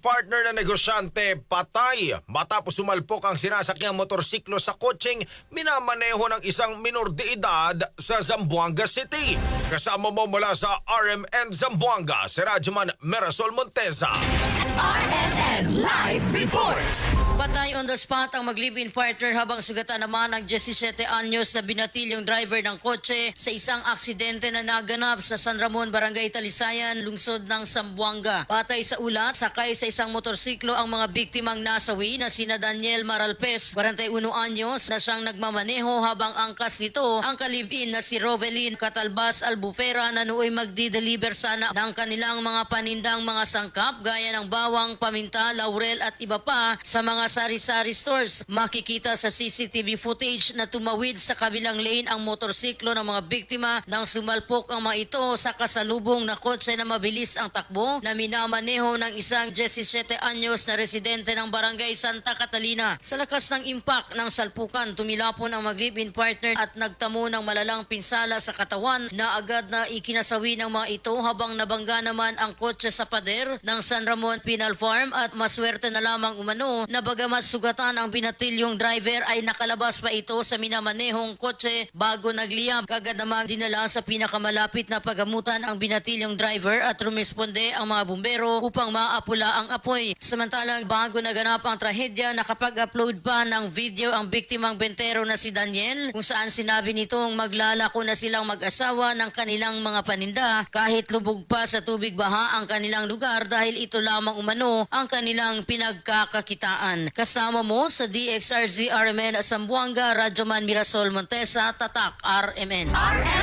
partner na negosyante patay matapos sumalpok ang sinasakyang motorsiklo sa kotseng minamaneho ng isang minor de edad sa Zamboanga City. Kasama mo mula sa RMN Zamboanga, si Radyoman Merasol Monteza. RNN Live Report. Patay on the spot ang mag-live-in partner habang sugatan naman ang 17 anyos na binatilyong driver ng kotse sa isang aksidente na naganap sa San Ramon, Barangay Talisayan, lungsod ng Sambuanga. Patay sa ulat, sakay sa isang motorsiklo ang mga biktimang nasawi na sina Daniel Maralpes, 41 anyos na siyang nagmamaneho habang angkas nito ang kalibin na si Rovelin Catalbas Albufera na nooy magdi-deliver sana ng kanilang mga panindang mga sangkap gaya ng bawang, paminta, laurel at iba pa sa mga sari-sari stores. Makikita sa CCTV footage na tumawid sa kabilang lane ang motorsiklo ng mga biktima nang sumalpok ang mga ito sa kasalubong na kotse na mabilis ang takbo na minamaneho ng isang 17 anyos na residente ng barangay Santa Catalina. Sa lakas ng impact ng salpukan, tumilapon ang mag-live-in partner at nagtamo ng malalang pinsala sa katawan na agad na ikinasawi ng mga ito habang nabangga naman ang kotse sa pader ng San Ramon Penal Farm at maswerte na lamang umano na bagamat sugatan ang binatilyong driver ay nakalabas pa ito sa minamanehong kotse bago nagliyab. Kagad namang dinala sa pinakamalapit na pagamutan ang binatilyong driver at rumisponde ang mga bumbero upang maapula ang apoy. Samantalang bago naganap ang trahedya, nakapag-upload pa ng video ang biktimang bentero na si Daniel kung saan sinabi nitong maglalako na silang mag-asawa ng kanilang mga paninda kahit lubog pa sa tubig baha ang kanilang lugar dahil ito lamang umano ang kanilang pinagkakakitaan. Kasama mo sa DXRZ RMN Sambuanga, Radyoman Mirasol Montesa, Tatak RMN. RNN